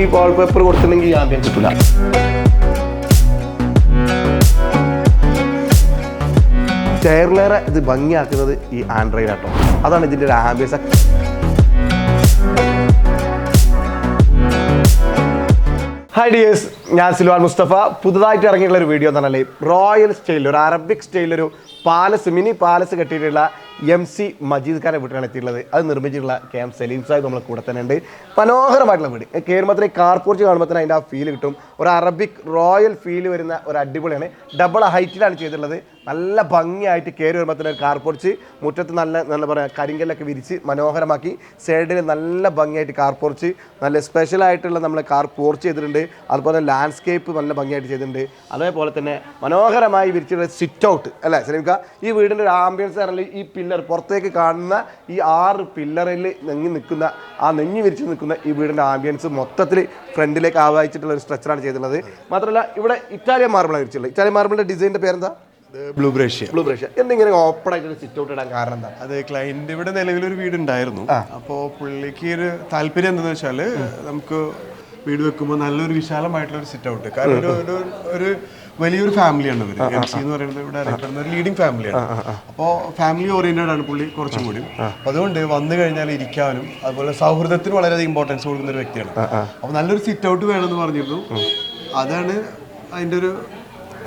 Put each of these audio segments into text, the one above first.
ഈ വാൾ പേപ്പർ കൊടുത്തില്ലെങ്കിൽ ആംബിയൻസ് കിട്ടില്ല ചെയർലേറെ ഇത് ഭംഗിയാക്കുന്നത് ഈ ആൻഡ്രോയിഡ് ആട്ടോ. അതാണ് ഇതിന്റെ ഒരു ആംബിയൻസ്. ഹൈ ഡിയേഴ്സ് ഞാൻ സിൽവാൻ മുസ്തഫ. പുതുതായിട്ട് ഇറങ്ങിയിട്ടുള്ള ഒരു വീഡിയോ എന്ന് പറഞ്ഞാൽ റോയൽ സ്റ്റൈലിൽ ഒരു അറബിക് സ്റ്റൈലിൽ സ്റ്റൈലൊരു പാലസ് മിനി പാലസ് കെട്ടിയിട്ടുള്ള എം സി മജീദ്ക്കാരെ വീട്ടിലാണ് എത്തിയിട്ടുള്ളത്. അത് നിർമ്മിച്ചിട്ടുള്ള കെ എം സലീം സാഹിബ് നമ്മളെ കൂടെ തന്നെ ഉണ്ട്. മനോഹരമായിട്ടുള്ള വീട്. കയറുമ്പോൾ കാർ പോർച്ച് കാണുമ്പോൾ തന്നെ അതിന്റെ ആ ഫീൽ കിട്ടും. ഒരു അറബിക് റോയൽ ഫീൽ വരുന്ന ഒരു അടിപൊളിയാണ്. ഡബിൾ ഹൈറ്റിലാണ് ചെയ്തിട്ടുള്ളത്. നല്ല ഭംഗിയായിട്ട് കയറി വരുമ്പോൾ തന്നെ ഒരു കാർ പോർച്ച് മുറ്റത്ത് നല്ല നല്ല പറയുക കരിങ്കല്ലൊക്കെ വിരിച്ച് മനോഹരമാക്കി സൈഡിൽ നല്ല ഭംഗിയായിട്ട് കാർ പോർച്ച് നല്ല സ്പെഷ്യലായിട്ടുള്ള നമ്മൾ കാർ പോർച്ച് ചെയ്തിട്ടുണ്ട്. അതുപോലെ ലാൻഡ്സ്കേപ്പ് നല്ല ഭംഗിയായിട്ട് ചെയ്തിട്ടുണ്ട്. അതേപോലെ തന്നെ മനോഹരമായി വിരിച്ചിട്ടുള്ള സിറ്റ് ഔട്ട് അല്ലേ? ശ്രമിക്കുക ഈ വീടിന്റെ ഒരു ആംബിയൻസ് പറഞ്ഞാൽ ഈ പില്ലർ പുറത്തേക്ക് കാണുന്ന ഈ ആറ് പില്ലറിൽ നെങ്ങി നിൽക്കുന്ന ആ നെങ്ങി വിരിച്ച് നിൽക്കുന്ന ഈ വീടിന്റെ ആംബിയൻസ് മൊത്തത്തിൽ ഫ്രണ്ടിലേക്ക് ആവാഹിച്ചിട്ടുള്ള ഒരു സ്ട്രക്ചറാണ് ചെയ്തിട്ടുള്ളത്. മാത്രമല്ല ഇവിടെ ഇറ്റാലിയൻ മാർബിളാണ് വിരിച്ചിട്ടുള്ളത്. ഇറ്റാലിയൻ മാർബിളിന്റെ ഡിസൈനിന്റെ പേരെന്താ? ബ്ലൂ ബ്രഷ്യ ബ്ലൂ ബ്രഷ് എന്തിങ്ങനെ ഓപ്പൺ ആയിട്ട് സിറ്റ് ഔട്ട് ഇടാൻ കാരണം എന്താ അത് ക്ലയന്റ് ഇവിടെ നിലവിലൊരു വീടുണ്ടായിരുന്നു. അപ്പോ പുള്ളിക്ക് ഒരു താല്പര്യം എന്താണെന്ന് വെച്ചാൽ നമുക്ക് വീട് വെക്കുമ്പോൾ നല്ലൊരു വിശാലമായിട്ടുള്ള ഒരു സിറ്റ് ഔട്ട് കാരണം ഒരു ഒരു വലിയൊരു ഫാമിലിയാണ് ഇവർ. എം സി എന്ന് പറയുന്നത് ഇവിടെ അറിയപ്പെടുന്ന ഒരു ലീഡിംഗ് ഫാമിലിയാണ് അപ്പോൾ ഫാമിലി ഓറിയന്റഡ് ആണ് പുള്ളി കുറച്ചും കൂടി. അതുകൊണ്ട് വന്നു കഴിഞ്ഞാൽ ഇരിക്കാനും അതുപോലെ സൗഹൃദത്തിന് വളരെയധികം ഇമ്പോർട്ടൻസ് കൊടുക്കുന്ന ഒരു വ്യക്തിയാണ്. അപ്പോൾ നല്ലൊരു സിറ്റ് ഔട്ട് വേണമെന്ന് പറഞ്ഞിരുന്നു. അതാണ് അതിന്റെ ഒരു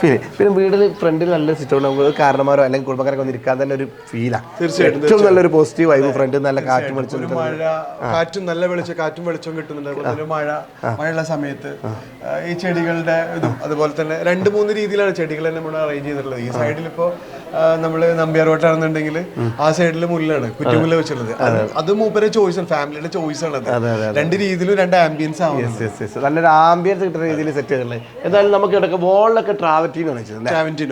ഫീൽ പിന്നെ വീടിൽ ഫ്രണ്ടിൽ നല്ല സിറ്റൗണ്ട് നമുക്ക് കാരണമാരോ അല്ലെങ്കിൽ കുടുംബക്കാരൊക്കെ ഒന്ന് ഇരിക്കാൻ തന്നെ ഒരു ഫീലാണ് തീർച്ചയായിട്ടും, ഏറ്റവും നല്ലൊരു പോസിറ്റീവ് വൈബ് ഫ്രണ്ടിൽ നല്ല കാറ്റും വെളിച്ചം മഴ കാറ്റും നല്ല വെളിച്ചം കാറ്റും വെളിച്ചം കിട്ടുന്നുണ്ട്. മഴ മഴയുള്ള സമയത്ത്. ഈ ചെടികളുടെ ഇതും. അതുപോലെ തന്നെ രണ്ട് മൂന്ന് രീതിയിലാണ് ചെടികളെ നമ്മൾ അറേഞ്ച് ചെയ്തിട്ടുള്ളത്. ഈ സൈഡിൽ ഇപ്പോ നമ്മൾ വട്ടാണെന്നുണ്ടെങ്കിൽ ആ സൈഡിൽ മുല്ലാണ് കുറ്റിമുല്ല വെച്ചിട്ടുള്ളത്. അത് മൂപ്പരെ ചോയ്സ് ആണ് ഫാമിലിയുടെ ചോയ്സ് ആണ് രണ്ട് രീതിയിലും രണ്ട് ആംബിയൻസ് ആവും. നല്ലൊരു ആംബിയൻസ് കിട്ടുന്ന രീതിയിൽ സെറ്റ് ചെയ്തിട്ടുള്ളത്. എന്തായാലും നമുക്ക് ഇടയ്ക്ക് വോളിലൊക്കെ ട്രാവറ്റീനോ.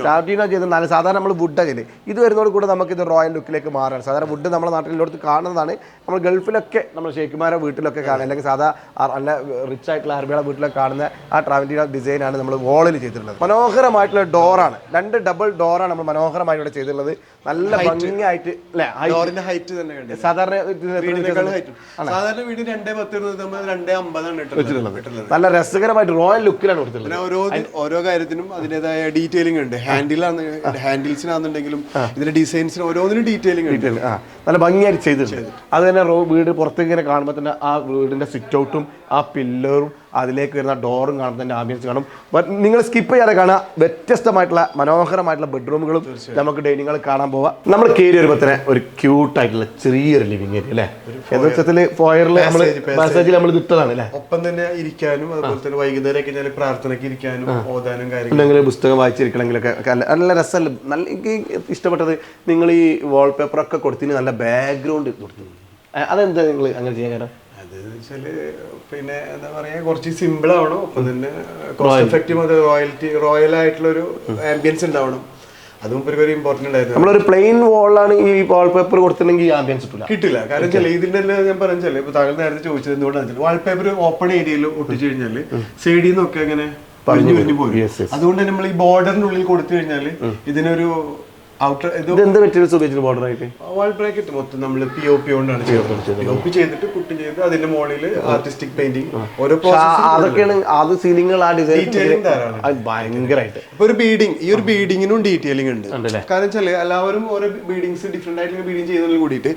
ട്രാവറ്റീനോ ചെയ്ത് നല്ല സാധാരണ നമ്മൾ വുഡ് ചെയ്ത് ഇത് വരുന്നതോട് കൂടെ നമുക്ക് ഇത് റോയൽ ലുക്കിലേക്ക് മാറാണ് സാധാരണ വുഡ് നമ്മുടെ നാട്ടിലോട്ട് കാണുന്നതാണ്. നമ്മൾ ഗൾഫിലൊക്കെ നമ്മൾ ഷെയ്ഖുമാരെ വീട്ടിലൊക്കെ കാണുക അല്ലെങ്കിൽ സാധാ നല്ല റിച്ച് ആയിട്ടുള്ള അറബികളെ വീട്ടിലൊക്കെ കാണുന്ന ആ ട്രാവറ്റീനോ ഡിസൈനാണ് നമ്മൾ വോളിൽ ചെയ്തിട്ടുള്ളത്. മനോഹരമായിട്ടുള്ള ഡോറാണ് രണ്ട് ഡബിൾ ഡോറാണ് നമ്മൾ മനോഹരമായിട്ട് ഇവിടെ ചെയ്തിട്ടുള്ളത്. നല്ല ഭംഗിയായിട്ട്. ഡോറിന്റെ ഹൈറ്റ് തന്നെ സാധാരണ സാധാരണ വീട് രണ്ടേ പത്ത് രണ്ടേ അമ്പതാണ് ഇട്ടിട്ടുള്ളത്. നല്ല രസകരമായിട്ട് റോയൽ ലുക്കിലാണ് കൊടുത്തിട്ടുള്ളത്. ഓരോ ഓരോ കാര്യത്തിനും അതിന്റെതായ ഡീറ്റെയിലിംഗ് ഉണ്ട്. ഹാൻഡിലാണ് ഹാൻഡിൽസിനാണെന്നുണ്ടെങ്കിലും ഇതിന്റെ ഡിസൈൻസിന് ഓരോന്നിനും ഡീറ്റെയിലിംഗ് ആ. നല്ല ഭംഗിയായിട്ട് ചെയ്തിട്ടുണ്ട്. അത് തന്നെ വീട് പുറത്തേക്ക് ഇങ്ങനെ കാണുമ്പോൾ തന്നെ ആ വീടിന്റെ സിറ്റ് ഔട്ടും ആ പില്ലറും അതിലേക്ക് വരുന്ന ഡോറും കാണുന്ന തന്നെ ആംബിയൻസ് കാണും. ബട്ട് നിങ്ങൾ സ്കിപ്പ് ചെയ്യാതെ കാണുക. വ്യത്യസ്തമായിട്ടുള്ള മനോഹരമായിട്ടുള്ള ബെഡ്റൂമുകളും നമുക്ക് ഡൈനിങ്ങൾ കാണാൻ പോവാം. നമ്മൾ കയറി വരുമ്പോൾ തന്നെ ഒരു ക്യൂട്ടായിട്ടുള്ള ചെറിയൊരു ലിവിങ് ഏരിയ അല്ലേ? യഥാർത്ഥത്തിൽ ഫോയറിൽ നമ്മൾ പാസേജിൽ നമ്മൾ ഇട്ടതാണ് അല്ലേ? ഒപ്പം തന്നെ ഇരിക്കാനും അതുപോലെ തന്നെ വൈകുന്നേരം ഒക്കെ ഞാൻ പ്രാർത്ഥനയ്ക്ക് ഇരിക്കാനും ഓതാനും കാര്യങ്ങളും. എന്തെങ്കിലും പുസ്തകം വായിച്ചിരിക്കണമെങ്കിലൊക്കെ നല്ല നല്ല രസമല്ല? നല്ല എനിക്ക് ഇഷ്ടപ്പെട്ടത് നിങ്ങൾ ഈ വാൾപേപ്പറൊക്കെ കൊടുത്തിന് നല്ല ബാക്ക്ഗ്രൗണ്ട് കൊടുത്തു. അതെന്താ നിങ്ങൾ അങ്ങനെ ചെയ്യാൻ കാരണം? അത് വെച്ചാൽ പിന്നെ എന്താ പറയാ കുറച്ച് സിമ്പിൾ ആവണം. ഒപ്പം തന്നെ കോസ്റ്റ് എഫക്റ്റീവ് അത് റോയൽറ്റി റോയൽ ആയിട്ടുള്ള ഒരു ആംബിയൻസ് ഉണ്ടാവണം. അതും ഒരു ഇമ്പോർട്ടന്റ് ആയിരുന്നു നമ്മളൊരു പ്ലെയിൻ വാളാണ് ഈ വാൾപേപ്പർ കൊടുത്തിട്ടുണ്ടെങ്കിൽ ആംബിയൻസ് കിട്ടില്ല കിട്ടില്ല. കാരണം വെച്ചാൽ ഇതിന്റെ തന്നെ ഞാൻ പറഞ്ഞാൽ ഇപ്പൊ താങ്കൾ നേരത്തെ ചോദിച്ചത് എന്തുകൊണ്ടാണ് വാൾപേപ്പർ ഓപ്പൺ ഏരിയയിൽ ഒട്ടിച്ചു കഴിഞ്ഞാൽ സൈഡിൽ നിന്നൊക്കെ അങ്ങനെ പറഞ്ഞു പറഞ്ഞു yes. അതുകൊണ്ട് നമ്മൾ ഈ ബോർഡറിനുള്ളിൽ കൊടുത്തു കഴിഞ്ഞാൽ ഇതിനൊരു ഔട്ടർ ഇത് ഇത് എന്ത് മെറ്റീരിയൽസ് ഉപയോഗിച്ചിട്ട് ബോർഡർ ആയിട്ട്? വാൾ ബ്രാക്കറ്റ് മൊത്തം നമ്മൾ പി ഒ പി കൊണ്ടാണ് ചെയ്യുന്നത് പി ഒ പി ചെയ്തിട്ട് കുട്ടി ചെയ്ത് അതിന്റെ മുകളിൽ ആർട്ടിസ്റ്റിക് പെയിന്റിങ് ഓരോ പ്രോസസ് അതൊക്കെയാണ് അത് സീലിംഗുകൾ ആ Detailing ഡിസൈൻ. ഭയങ്കരമായിട്ട് ഇപ്പൊ ഒരു ബീഡിങ് ഈ ഒരു ബീഡിങ്ങിനും ഡീറ്റെയിലിംഗ് ഉണ്ട്? കാരണം വെച്ചാൽ എല്ലാവരും ഓരോ ബീഡിങ്സ് ഡിഫറെന്റ് ആയിട്ടുള്ള ബീഡിങ് ചെയ്തതിൽ കൂടിയിട്ട്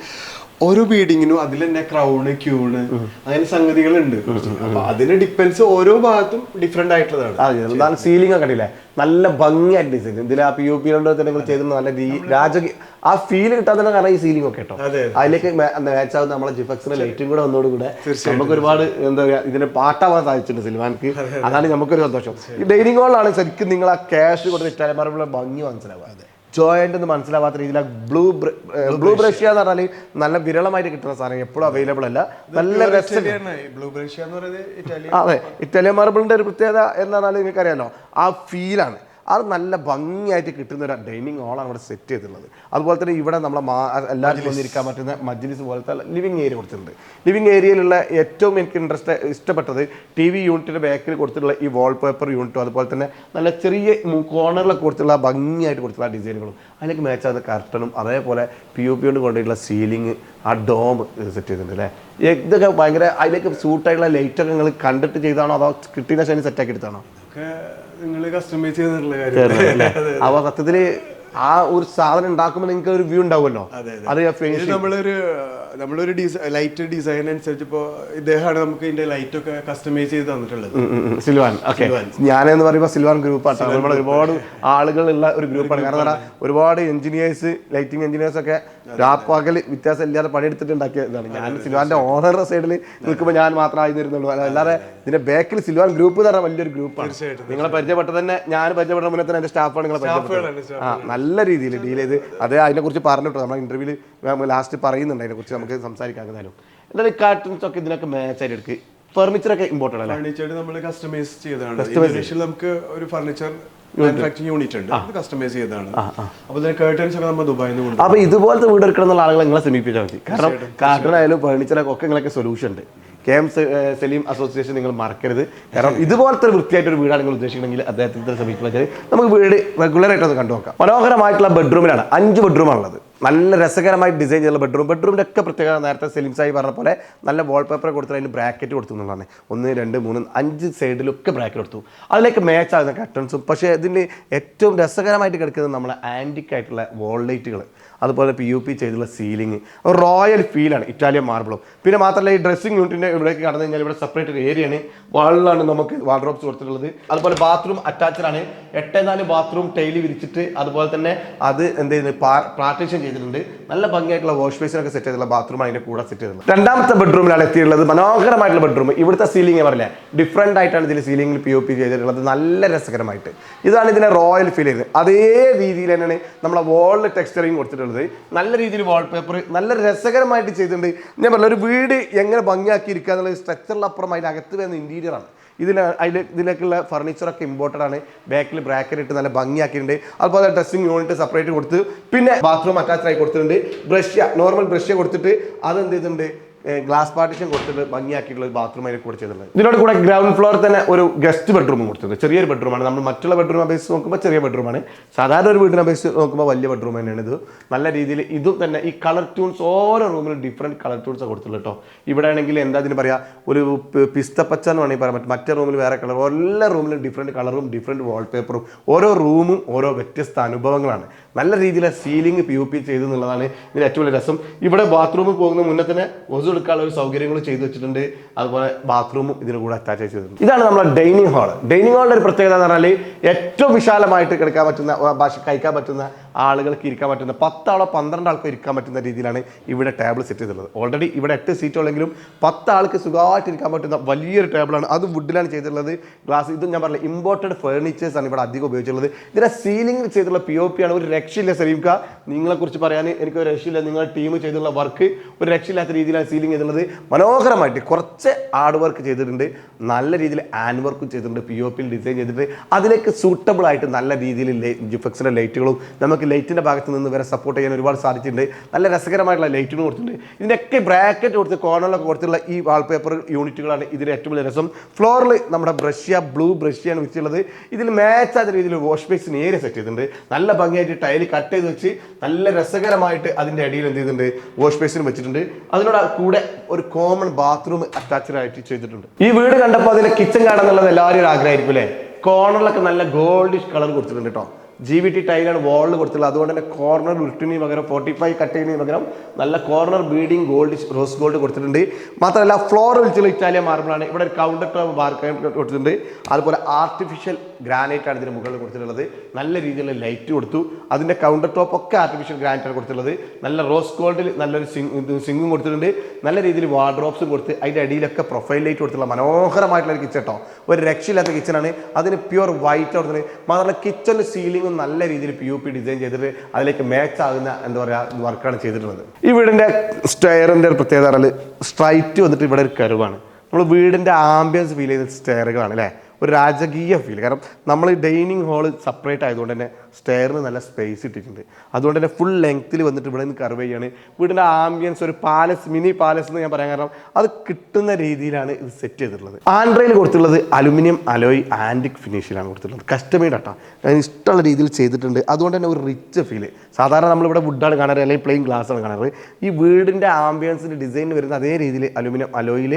ഓരോ ബീഡിങ്ങിനും അതിൽ തന്നെ ക്രൗണ് ക്യൂണ് അങ്ങനെ സംഗതികളുണ്ട്. അപ്പൊ അതിന് ഡിപ്പെൻസ് ഓരോ ഭാഗത്തും ഡിഫറെന്റ് ആയിട്ടുള്ളതാണ്. സീലിംഗ് ഒക്കെ കണ്ടില്ലേ? നല്ല ഭംഗിയായിട്ട് ഡിസൈൻ ഇതിൽ ആ പി യു പി ചെയ്തിരുന്ന നല്ല രാജ രാജകീയ ആ ഫീൽ കിട്ടാൻ തന്നെ കാരണം ഈ സീലിംഗ് ഒക്കെ കേട്ടോ. അതിലേക്ക് മാച്ച് ആവുന്ന നമ്മളെ ജിഫക്സിന്റെ ലൈറ്റും കൂടെ വന്നോടുകൂടെ നമുക്ക് ഒരുപാട് എന്താ പറയുക ഇതിനെ പാട്ടാവാൻ സാധിച്ചിട്ടുണ്ട് സിൽവാൻക്ക്. അതാണ് നമുക്കൊരു സന്തോഷം. ഈ ഡൈനിങ് ഹോളിലാണ് ശരിക്കും നിങ്ങൾ ആ ക്യാഷ് കൊടുത്ത് ഇറ്റാലിമാരുടെ ഭംഗി മനസ്സിലാവുക. ജോയിന്റ് എന്ന് മനസ്സിലാവാത്ത രീതിയിൽ ബ്ലൂ ബ്ലൂ ബ്രഷ്യ എന്ന് പറഞ്ഞാൽ നല്ല വിരളമായിട്ട് കിട്ടുന്ന സാധനം എപ്പോഴും അവൈലബിൾ അല്ല. നല്ല അതെ. ഇറ്റാലിയൻ മാർബിളിന്റെ ഒരു പ്രത്യേകത എന്ന് പറഞ്ഞാൽ നിങ്ങൾക്കറിയാലോ ആ ഫീലാണ് അത് നല്ല ഭംഗിയായിട്ട് കിട്ടുന്ന ഒരു ഡൈനിങ് ഹാളാണ് ഇവിടെ സെറ്റ് ചെയ്തിട്ടുള്ളത്. അതുപോലെ തന്നെ ഇവിടെ നമ്മളെ മാ എല്ലാവർക്കും വന്നിരിക്കാൻ പറ്റുന്ന മജ്ലിസ് പോലത്തെ ലിവിങ് ഏരിയ കൊടുത്തിട്ടുണ്ട്. ലിവിങ് ഏരിയയിലുള്ള ഏറ്റവും എനിക്ക് ഇൻട്രസ്റ്റ് ഇഷ്ടപ്പെട്ടത് ടി വി യൂണിറ്റിന്റെ ബാക്കിൽ കൊടുത്തിട്ടുള്ള ഈ വാൾ പേപ്പർ യൂണിറ്റും അതുപോലെ തന്നെ നല്ല ചെറിയ കോർണറിലൊക്കെ കൊടുത്തിട്ടുള്ള ഭംഗിയായിട്ട് കൊടുത്തിട്ടുള്ള ഡിസൈനുകളും അതിലേക്ക് മാച്ച് ആകുന്ന കർട്ടനും അതേപോലെ പി യു പി കൊണ്ട് കൊണ്ടുള്ള സീലിംഗ് ആ ഡോം സെറ്റ് ചെയ്തിട്ടുണ്ട് അല്ലേ? ഇതൊക്കെ ഭയങ്കര അതിലേക്ക് സൂട്ടായിട്ടുള്ള ലൈറ്റൊക്കെ നിങ്ങൾ കണ്ടിട്ട് ചെയ്താണോ? അതോ കിട്ടിയ ശനി സെറ്റാക്കി എടുത്താണോ? ഒക്കെ നിങ്ങൾ കസ്റ്റമൈസ് ചെയ്തിട്ടുള്ള കാര്യം അപ്പൊ സത്യത്തിൽ ആ ഒരു സാധനം ഉണ്ടാക്കുമ്പോൾ നിങ്ങൾക്ക് ഒരു വ്യൂ ഉണ്ടാവുമല്ലോ? അത് നമ്മളൊരു നമ്മളൊരു ലൈറ്റ് ഡിസൈൻ അനുസരിച്ച് ഇപ്പോ ഇദ്ദേഹമാണ് നമുക്ക് ഇതിന്റെ ലൈറ്റ് ഒക്കെ കസ്റ്റമൈസ് ചെയ്ത് തന്നിട്ടുള്ളത്. സിൽവാൻ ഓക്കെ എന്ന് പറയുമ്പോൾ സിൽവാൻ ഗ്രൂപ്പ് ആട്ടോ നമ്മുടെ ഒരുപാട് ആളുകളുള്ള ഒരു ഗ്രൂപ്പാണ് കാരണം ഒരുപാട് എഞ്ചിനീയേഴ്സ് ലൈറ്റിംഗ് എഞ്ചിനീയേഴ്സ് ഒക്കെ രാപ്പാക്കൽ വ്യത്യാസം ഇല്ലാതെ പണിയെടുത്തിട്ട് ഉണ്ടാക്കിയതാണ് ഞാൻ സിൽവാന്റെ ഓണറുടെ സൈഡിൽ നിൽക്കുമ്പോൾ ഞാൻ മാത്രമായി വരുന്നുള്ളൂ അല്ലാതെ ഇതിന്റെ ബാക്കിൽ സിൽവാൻ ഗ്രൂപ്പ് എന്ന് പറഞ്ഞാൽ വലിയൊരു ഗ്രൂപ്പാണ് നിങ്ങളെ പരിചയപ്പെട്ടത് തന്നെ ഞാൻ പരിചയപ്പെട്ട മുന്നേ തന്നെ എന്റെ സ്റ്റാഫാണ് നിങ്ങളെ പരിചയപ്പെട്ടത്. ആ നല്ല രീതിയിൽ ഡീൽ ചെയ്ത് അത് അതിനെക്കുറിച്ച് പറഞ്ഞിട്ടോ നമ്മൾ ഇന്റർവ്യൂവിൽ ലാസ്റ്റ് പറയുന്നുണ്ട് അതിനെക്കുറിച്ച് നമുക്ക് സംസാരിക്കാൻ എന്തായാലും. എന്തായാലും കാർട്ടൂൺസ് ഒക്കെ ഇതിനൊക്കെ മാച്ച് ആയിട്ട് എടുക്കുക ഫർണിച്ചറൊക്കെ ഇമ്പോർട്ടന്റ് അല്ലേ? ഫർണിച്ചർ നമ്മൾ കസ്റ്റമൈസ് ചെയ്തതാണ്. കസ്റ്റമൈസേഷൻ നമുക്ക് ഒരു ഫർണിച്ചർ മാനുഫാക്ചറിംഗ് യൂണിറ്റ് ഉണ്ട്. അത് കസ്റ്റമൈസ് ചെയ്തതാണ്. അപ്പോൾ തന്നെ കേർട്ടൻസ് ഒക്കെ നമ്മൾ ദുബായിൽ നിന്ന് അപ്പോൾ അപ്പൊ ഇതുപോലത്തെ വീട് എടുക്കണം എന്നുള്ള ആളുകളെ നിങ്ങളെ സമീപിച്ചാൽ മതി. കാരണം കാർട്ടൺ ആയാലും ഫർണിച്ചറൊക്കെ ഒക്കെ നിങ്ങളൊക്കെ സൊല്യൂഷൻ ഉണ്ട്. കെ എം സലീം അസോസിയേഷൻ നിങ്ങൾ മറക്കരുത്. കാരണം ഇതുപോലത്തെ ഒരു വൃത്തിയായിട്ടൊരു വീടാണ് നിങ്ങൾ ഉദ്ദേശിക്കണമെങ്കിൽ അദ്ദേഹത്തിന് ശ്രമിക്കുക നമുക്ക് വീട് റെഗുലർ ആയിട്ട് ഒന്ന് കണ്ടു നോക്കാം. മനോഹരമായിട്ടുള്ള ബെഡ്റൂമിലാണ് അഞ്ച് ബെഡ്റൂമാണുള്ളത് നല്ല രസകരമായി ഡിസൈൻ ചെയ്തുള്ള ബെഡ്റൂം ബെഡ്റൂമിന്റെ ഒക്കെ പ്രത്യേകത നേരത്തെ സെലിം സായി പറഞ്ഞ പോലെ നല്ല വാൾപേപ്പർ കൊടുത്തിട്ട് അതിന് ബ്രാക്കറ്റ് കൊടുത്തു എന്നുള്ളതാണ്. ഒന്ന് രണ്ട് മൂന്ന് അഞ്ച് സൈഡിലൊക്കെ ബ്രാക്കറ്റ് കൊടുത്തു. അതിലേക്ക് മാച്ച് ആകുന്ന കട്ടൺസും പക്ഷേ ഇതിന്റെ ഏറ്റവും രസകരമായിട്ട് കിടക്കുന്നത് നമ്മളെ ആന്റിക് ആയിട്ടുള്ള വോൾ ലൈറ്റുകൾ അതുപോലെ പി യു പി ചെയ്തുള്ള സീലിംഗ് റോയൽ ഫീലാണ് ഇറ്റാലിയൻ മാർബിളും പിന്നെ മാത്രമല്ല ഈ ഡ്രസ്സിംഗ് യൂണിറ്റിന്റെ ഇവിടേക്ക് കടന്നു കഴിഞ്ഞാൽ ഇവിടെ സെപ്പറേറ്റ് ഒരു ഏരിയയാണ് വാളിലാണ് നമുക്ക് വാർഡ്രോബ്സ് കൊടുത്തിട്ടുള്ളത്. അതുപോലെ ബാത്റൂം അറ്റാച്ച്ഡ് ആണ്. എട്ട് നാല് ബാത്റൂം ടൈൽ വിരിച്ചിട്ട് അതുപോലെ തന്നെ അത് എന്ത് ചെയ്യുന്നത് പ്രാർട്ടീഷൻ ചെയ്തിട്ടുണ്ട്. നല്ല ഭംഗിയായിട്ടുള്ള വാഷ് ബേസിനൊക്കെ സെറ്റ് ചെയ്തിട്ടുള്ള ബാത്റൂം അതിന്റെ കൂടെ സെറ്റ് ചെയ്തിട്ടുള്ളത്. രണ്ടാമത്തെ ബെഡ്റൂമിലാണ് എത്തിയിട്ടുള്ളത്. മനോഹരമായിട്ടുള്ള ബെഡ്റൂം ഇവിടുത്തെ സീലിംഗ് പറയില്ലേ ഡിഫറെന്റ് ആയിട്ടാണ് ഇതിൽ സീലിംഗിൽ പി ഒ പി ചെയ്തിട്ടുള്ളത്. നല്ല രസകരമായിട്ട്. ഇതാണ് ഇതിനെ റോയൽ ഫീൽ ചെയ്തത് അതേ രീതിയിൽ തന്നെയാണ് നമ്മളെ വാളിൽ ടെക്സ്ചറിങ് കൊടുത്തിട്ടുള്ളത്. നല്ല രീതിയിൽ വാൾപേപ്പർ നല്ല രസകരമായിട്ട് ചെയ്തിട്ടുണ്ട്. ഞാൻ പറഞ്ഞ ഒരു വീട് എങ്ങനെ ഭംഗിയാക്കിയിരിക്കുക എന്നുള്ള എന്നുള്ള സ്ട്രക്ചറിലപ്പുറം അതിന്റെ അകത്ത് വരുന്ന ഇന്റീരിയറാണ് ഇതിൽ അതിൽ ഇതിലേക്കുള്ള ഫർണിച്ചറൊക്കെ ഇമ്പോർട്ടന്റ് ആണ്. ബാക്കിൽ ബ്രാക്കറ്റ് ഇട്ട് നല്ല ഭംഗിയാക്കിയിട്ടുണ്ട്. അതുപോലെ ഡ്രസ്സിങ് യൂണിറ്റ് സെപ്പറേറ്റ് കൊടുത്ത് പിന്നെ ബാത്റൂം അറ്റാച്ച്ഡ് ആയി കൊടുത്തിട്ടുണ്ട്. ബ്രഷ് നോർമൽ ബ്രഷ് കൊടുത്തിട്ട് അത് എന്ത് ചെയ്തിട്ടുണ്ട്? ഗ്ലാസ് പാർട്ടീഷൻ കൊടുത്തിട്ട് ഭംഗിയാക്കിയിട്ടുള്ള ഒരു ബാത്റൂം അതിൽ കൂടെ ഇതിനോട് കൂടെ ഗ്രൗണ്ട് ഫ്ലോർ തന്നെ ഒരു ഗസ്റ്റ് ബെഡ്റൂം കൊടുത്തിട്ടുണ്ട്. ചെറിയൊരു ബെഡ്റൂമാണ് നമ്മൾ മറ്റുള്ള ബെഡ്റൂം അപേക്ഷിച്ച് നോക്കുമ്പോൾ ചെറിയ ബെഡ്റൂമാണ് സാധാരണ ഒരു വീടിനെ അപേക്ഷിച്ച് നോക്കുമ്പോൾ വലിയ ബെഡ്റൂം തന്നെയാണ് ഇത്. നല്ല രീതിയിൽ ഇതും തന്നെ ഈ കളർ ട്യൂൺസ് ഓരോ റൂമിലും ഡിഫറെന്റ് കളർ ട്യൂൺസ് കൊടുത്തുള്ളൂ കേട്ടോ. ഇവിടെ ആണെങ്കിൽ എന്താ ഇതിന് പറയാ? ഒരു പിസ്തപ്പച്ച എന്ന് വേണമെങ്കിൽ പറയാൻ പറ്റും. മറ്റേ റൂമിൽ വേറെ കളർ എല്ലാ റൂമിലും ഡിഫറെന്റ് കളറും ഡിഫറെന്റ് വാൾപേപ്പറും ഓരോ റൂമും ഓരോ വ്യത്യസ്ത അനുഭവങ്ങളാണ്. നല്ല രീതിയിലെ സീലിംഗ് പി യു പി ചെയ്തു എന്നുള്ളതാണ് ഇതിന് ഏറ്റവും വലിയ രസം. ഇവിടെ ബാത്റൂമിൽ പോകുന്ന മുന്നേ തന്നെ ഒസു എടുക്കാനുള്ള ഒരു സൗകര്യങ്ങൾ ചെയ്തു വെച്ചിട്ടുണ്ട്. അതുപോലെ ബാത്റൂമും ഇതിന് കൂടെ അറ്റാച്ച് ചെയ്തിട്ടുണ്ട് ഇതാണ് നമ്മുടെ ഡൈനിങ് ഹാൾ ഡൈനിങ് ഹാളിന്റെ ഒരു പ്രത്യേകത എന്ന് പറഞ്ഞാൽ ഏറ്റവും വിശാലമായിട്ട് കിടക്കാൻ പറ്റുന്ന കഴിക്കാൻ പറ്റുന്ന ആളുകൾക്ക് ഇരിക്കാൻ പറ്റുന്ന പത്താളോ പന്ത്രണ്ട് ആൾക്കോ ഇരിക്കാൻ പറ്റുന്ന രീതിയിലാണ് ഇവിടെ ടേബിൾ സെറ്റ് ചെയ്തിട്ടുള്ളത്. ഓൾറെഡി ഇവിടെ എട്ട് സീറ്റ് ഉള്ളെങ്കിലും പത്ത് ആൾക്ക് സുഖമായിട്ട് ഇരിക്കാൻ പറ്റുന്ന വലിയൊരു ടേബിളാണ് അത് വുഡിലാണ് ചെയ്തിട്ടുള്ളത്. ഗ്ലാസ് ഇതും ഞാൻ പറഞ്ഞില്ല ഇമ്പോർട്ടഡ് ഫേർണിച്ചേഴ്സ് ആണ് ഇവിടെ അധികം ഉപയോഗിച്ചിട്ടുള്ളത്. ഇതിന്റെ സീലിംഗ് ചെയ്തിട്ടുള്ള പി ഒ പി ആണ്. ഒരു രക്ഷയില്ല സലീംക നിങ്ങളെക്കുറിച്ച് പറയാൻ എനിക്ക് ഒരു രക്ഷയില്ല. നിങ്ങളുടെ ടീം ചെയ്തിട്ടുള്ള വർക്ക് ഒരു രക്ഷയില്ലാത്ത രീതിയിലാണ് സീലിംഗ് ചെയ്തിട്ടുള്ളത്. മനോഹരമായിട്ട് കുറച്ച് ഹാർഡ് വർക്ക് ചെയ്തിട്ടുണ്ട്. നല്ല രീതിയിൽ ആൻഡ് വർക്കും ചെയ്തിട്ടുണ്ട്. പി ഒ പിയിൽ ഡിസൈൻ ചെയ്തിട്ട് അതിലേക്ക് സൂട്ടബിൾ ആയിട്ട് നല്ല രീതിയിൽ ജിഫക്സിന്റെ ലൈറ്റുകളും നമുക്ക് ലൈറ്റിന്റെ ഭാഗത്ത് നിന്ന് വരെ സപ്പോർട്ട് ചെയ്യാൻ ഒരുപാട് സാധിച്ചിട്ടുണ്ട്. നല്ല രസകരമായിട്ടുള്ള ലൈറ്റിന് കൊടുത്തിട്ടുണ്ട്. ഇതിന്റെയൊക്കെ ബ്രാക്കറ്റ് കൊടുത്ത് കോർണറിലൊക്കെ കൊടുത്തുള്ള ഈ വാൾപേപ്പർ യൂണിറ്റുകളാണ് ഇതിന്റെ ഏറ്റവും വലിയ രസം. ഫ്ലോറിൽ നമ്മുടെ ബ്രഷ്യ ബ്ലൂ ബ്രഷ്യാണ് വെച്ചുള്ളത് ഇതിൽ മാച്ച് ആയ രീതിയിൽ വാഷ് ബേസിന് ഏരിയ സെറ്റ് ചെയ്തിട്ടുണ്ട്. നല്ല ഭംഗിയായിട്ട് ടൈൽ കട്ട് ചെയ്ത് വെച്ച് നല്ല രസകരമായിട്ട് അതിന്റെ അടിയിൽ എന്ത് ചെയ്തിട്ടുണ്ട്? വാഷ് ബേസിന് വെച്ചിട്ടുണ്ട്. അതിനോട് കൂടെ ഒരു കോമൺ ബാത്റൂം അറ്റാച്ച്ഡ് ആയിട്ട് ചെയ്തിട്ടുണ്ട്. ഈ വീട് കണ്ടപ്പോൾ അതിന്റെ കിച്ചൺ കാണാന്നുള്ളത് എല്ലാവരും ഒരു ആഗ്രഹമായിരിക്കും അല്ലേ? കോർണറിലൊക്കെ നല്ല ഗോൾഡിഷ് കളർ കൊടുത്തിട്ടുണ്ട് കേട്ടോ ജി വി ടി ടൈലാണ് വാളിൽ കൊടുത്തുള്ളത് അതുകൊണ്ട് തന്നെ കോർണർ ഉരുട്ടിന് പകരം ഫോർട്ടി ഫൈവ് കട്ടിന് പകരം നല്ല corner beading gold rose gold കൊടുത്തിട്ടുണ്ട്. മാത്രമല്ല ഫ്ലോർ വിളിച്ചുള്ള ഇറ്റാലിയൻ മാർബിളാണ് ഇവിടെ ഒരു കൗണ്ടർ ടോപ്പ് ബാർക്ക് കൊടുത്തിട്ടുണ്ട്. അതുപോലെ ആർട്ടിഫിഷ്യൽ ഗ്രാനൈറ്റ് ആണ് ഇതിന് മുകളിൽ കൊടുത്തിട്ടുള്ളത്. നല്ല രീതിയിലുള്ള ലൈറ്റ് കൊടുത്തു. അതിന്റെ കൗണ്ടർ ടോപ്പ് ഒക്കെ ആർട്ടിഫിഷ്യൽ ഗ്രാനൈറ്റ് ആണ് കൊടുത്തിട്ടുള്ളത്. നല്ല റോസ് ഗോൾഡിൽ നല്ലൊരു സിങ് സിങ്ങും കൊടുത്തിട്ടുണ്ട്. നല്ല രീതിയിൽ വാർഡ്രോപ്സും കൊടുത്ത് അതിന്റെ അടിയിലൊക്കെ പ്രൊഫൈൽ ലൈറ്റ് കൊടുത്തുള്ള മനോഹരമായിട്ടുള്ള കിച്ചൺ കേട്ടോ ഒരു രക്ഷയില്ലാത്ത കിച്ചണാണ് അതിന് പ്യുവർ വൈറ്റ് കൊടുത്തിട്ടുണ്ട് മാത്രമല്ല കിച്ചണിന്റെ സീലിംഗും നല്ല രീതിയിൽ പി യു പി ഡിസൈൻ ചെയ്തിട്ട് അതിലേക്ക് മാച്ച് ആകുന്ന എന്താ പറയുക വർക്കാണ് ചെയ്തിട്ടുള്ളത്. ഈ വീടിന്റെ സ്റ്റെയറിന്റെ ഒരു പ്രത്യേകത പറഞ്ഞാൽ സ്ട്രൈറ്റ് വന്നിട്ട് ഇവിടെ ഒരു കരുവാണ്. നമ്മൾ വീടിന്റെ ആംബിയൻസ് ഫീൽ ചെയ്ത സ്റ്റെയറുകളാണ് അല്ലേ? ഒരു രാജകീയ ഫീൽ കാരണം നമ്മൾ ഡൈനിങ് ഹാൾ സെപ്പറേറ്റ് ആയതുകൊണ്ട് തന്നെ സ്റ്റെയറിന് നല്ല സ്പേസ് ഇട്ടിട്ടുണ്ട്. അതുകൊണ്ട് തന്നെ ഫുൾ ലെങ്ത്തിൽ വന്നിട്ട് ഇവിടെ നിന്ന് കർവ് ചെയ്യാണ്. വീടിന്റെ ആംബിയൻസ് ഒരു പാലസ് മിനി പാലസ് എന്ന് ഞാൻ പറയാൻ കാരണം അത് കിട്ടുന്ന രീതിയിലാണ് ഇത് സെറ്റ് ചെയ്തിട്ടുള്ളത്. ആൻഡ്രയിൽ കൊടുത്തുള്ളത് അലുമിനിയം അലോയ് ആന്റിക് ഫിനിഷിലാണ് കൊടുത്തിട്ടുള്ളത്. കസ്റ്റമൈഡ് ആട്ടാ. ഞാൻ ഇഷ്ടമുള്ള രീതിയിൽ ചെയ്തിട്ടുണ്ട്. അതുകൊണ്ട് തന്നെ ഒരു റിച്ച് ഫീൽ സാധാരണ നമ്മളിവിടെ വുഡാണ് കാണാറ് അല്ലെങ്കിൽ പ്ലെയിൻ ഗ്ലാസ് ആണ് കാണാറ്. ഈ വീടിന്റെ ആംബിയൻസിന്റെ ഡിസൈൻ വരുന്ന അതേ രീതിയിൽ അലുമിനിയം അലോയിൽ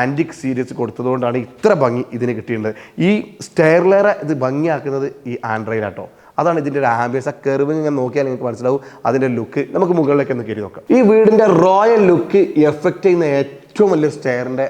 ആന്റിക് സീരീസ് കൊടുത്തതുകൊണ്ടാണ് ഇത്ര ഭംഗി ഇതിന് കിട്ടിയിട്ടുള്ളത് ഈ സ്റ്റെയർലേറെ ഇത് ഭംഗിയാക്കുന്നത് ഈ ആൻഡ്രയിലാട്ടോ അതാണ് ഇതിന്റെ ഒരു ആംബിയൻസ് ആ കെർവ് ഇങ്ങനെ നോക്കിയാൽ നിങ്ങൾക്ക് മനസ്സിലാവും അതിന്റെ ലുക്ക് നമുക്ക് മുകളിലേക്ക് ഒന്ന് കയറി നോക്കാം. ഈ വീടിന്റെ റോയൽ ലുക്ക് എഫക്റ്റ് ചെയ്യുന്ന ഏറ്റവും വലിയ സ്റ്റെയറിന്റെ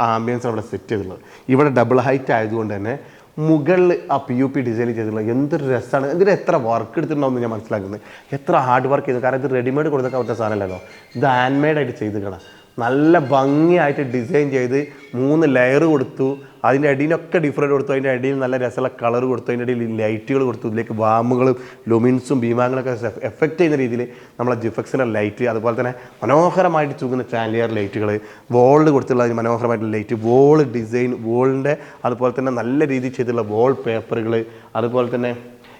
ആംബിയൻസ് അവിടെ സെറ്റ് ചെയ്തിട്ടുള്ളത്. ഇവിടെ ഡബിൾ ഹൈറ്റ് ആയതുകൊണ്ട് തന്നെ മുകളിൽ ആ പി യു പി ഡിസൈൻ ചെയ്തിട്ടുള്ളത് എന്തൊരു രസമാണ്. ഇതിന് എത്ര വർക്ക് എടുത്തിട്ടുണ്ടാവും ഞാൻ മനസ്സിലാക്കുന്നത്. എത്ര ഹാർഡ് വർക്ക് ചെയ്തു. കാരണം ഇത് റെഡിമെയ്ഡ് കൊടുത്തൊക്കെ പറ്റുന്ന സാധനമല്ലല്ലോ. ഇത് ഹാൻഡ് മെയ്ഡായിട്ട് ചെയ്തിരിക്കണം നല്ല ഭംഗിയായിട്ട് ഡിസൈൻ ചെയ്ത് മൂന്ന് ലെയർ കൊടുത്തു. അതിന്റെ അടിയിലൊക്കെ ഡിഫറന്റ് കൊടുത്തു. അതിന്റെ അടിയിൽ നല്ല രസമുള്ള കളർ കൊടുത്തു. അതിന്റെ അടിയിൽ ലൈറ്റുകൾ കൊടുത്തു. ഇതിലേക്ക് വാമുകളും ലുമിൻസും ഭീമാങ്ങളൊക്കെ എഫക്റ്റ് ചെയ്യുന്ന രീതിയിൽ നമ്മളെ ജിഫക്സിന്റെ ലൈറ്റ് അതുപോലെ തന്നെ മനോഹരമായിട്ട് ചൂങ്ങുന്ന ചാലിയർ ലൈറ്റുകൾ വോളിൽ കൊടുത്തുള്ള അതിന് മനോഹരമായിട്ടുള്ള ലൈറ്റ് വോൾ ഡിസൈൻ വോളിന്റെ അതുപോലെ തന്നെ നല്ല രീതിയിൽ ചെയ്തിട്ടുള്ള വോൾ പേപ്പറുകൾ അതുപോലെ തന്നെ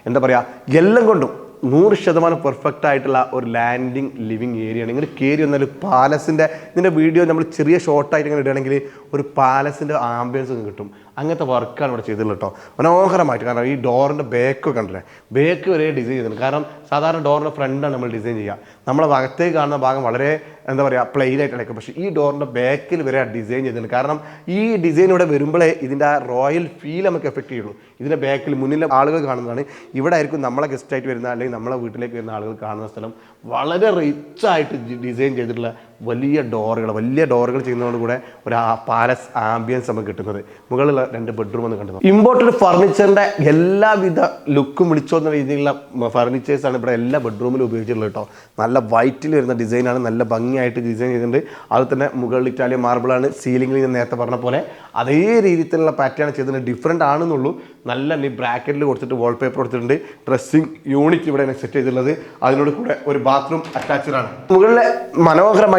എന്താ പറയുക എല്ലാം കൊണ്ടും നൂറ് ശതമാനം പെർഫെക്റ്റ് ആയിട്ടുള്ള ഒരു ലാൻഡിങ് ലിവിങ് ഏരിയയാണ് ഇങ്ങനെ കയറി വന്നാൽ പാലസിന്റെ ഇതിന്റെ വീഡിയോ നമ്മൾ ചെറിയ ഷോർട്ടായിട്ട് ഇങ്ങനെ ഇടുകയാണെങ്കിൽ ഒരു പാലസിന്റെ ആംബിയൻസ് കിട്ടും. അങ്ങനത്തെ വർക്കാണ് ഇവിടെ ചെയ്തിട്ടുള്ളത് കേട്ടോ. മനോഹരമായിട്ട്. കാരണം ഈ ഡോറിന്റെ ബേക്ക് കണ്ടില്ലേ? ബേക്ക് വരെ ഡിസൈൻ ചെയ്തിട്ടുണ്ട്. കാരണം സാധാരണ ഡോറിന്റെ ഫ്രണ്ടാണ് നമ്മൾ ഡിസൈൻ ചെയ്യുക. നമ്മളെ ഭാഗത്തേക്ക് കാണുന്ന ഭാഗം വളരെ എന്താ പറയുക പ്ലെയിൻ ആയിട്ട് അടയ്ക്കും പക്ഷേ ഈ ഡോറിന്റെ ബാക്കിൽ വരെ ഡിസൈൻ ചെയ്തിട്ടുണ്ട്. കാരണം ഈ ഡിസൈൻ ഇവിടെ വരുമ്പോഴേ ഇതിന്റെ ആ റോയൽ ഫീൽ നമുക്ക് എഫക്റ്റ് ചെയ്യുള്ളൂ. ഇതിന്റെ ബാക്കിൽ മുന്നിലെ ആളുകൾ കാണുന്നതാണ്. ഇവിടെ ആയിരിക്കും നമ്മളെ ഗസ്റ്റായിട്ട് വരുന്ന അല്ലെങ്കിൽ നമ്മളെ വീട്ടിലേക്ക് വരുന്ന ആളുകൾ കാണുന്ന സ്ഥലം വളരെ റിച്ച് ആയിട്ട് ഡിസൈൻ ചെയ്തിട്ടുള്ള വലിയ ഡോറുകൾ വലിയ ഡോറുകൾ ചെയ്യുന്നതോട് കൂടെ ഒരു പാലസ് ആംബിയൻസ് നമുക്ക് കിട്ടുന്നത്. മുകളിലുള്ള രണ്ട് ബെഡ്റൂം എന്ന് കണ്ടത് ഇമ്പോർട്ടഡ് ഫർണിച്ചറിന്റെ എല്ലാവിധ ലുക്കും വിളിച്ചോന്ന രീതിയിലുള്ള ഫർണിച്ചേഴ്സാണ് ഇവിടെ എല്ലാ ബെഡ്റൂമിലും ഉപയോഗിച്ചിട്ടുള്ളത് കേട്ടോ. നല്ല വൈറ്റിൽ വരുന്ന ഡിസൈനാണ് നല്ല ഭംഗിയായിട്ട് ഡിസൈൻ ചെയ്തിട്ടുണ്ട്. അത് തന്നെ മുകളിൽ ഇറ്റാലിയൻ മാർബിളാണ് സീലിംഗിൽ ഞാൻ നേരത്തെ പറഞ്ഞ പോലെ. അതേ രീതിയിലുള്ള പാറ്റേൺ ചെയ്തിട്ട് ഡിഫറെന്റ് ആണെന്നുള്ളൂ. നല്ല ഈ ബ്രാക്കറ്റിൽ കൊടുത്തിട്ട് വാൾപേപ്പർ കൊടുത്തിട്ടുണ്ട്. ഡ്രസ്സിംഗ് യൂണിറ്റ് ഇവിടെ സെറ്റ് ചെയ്തിട്ടുള്ളത്. അതിനോട് കൂടെ ഒരു ബാത്റൂം അറ്റാച്ച്ഡ് ആണ്. മുകളിലെ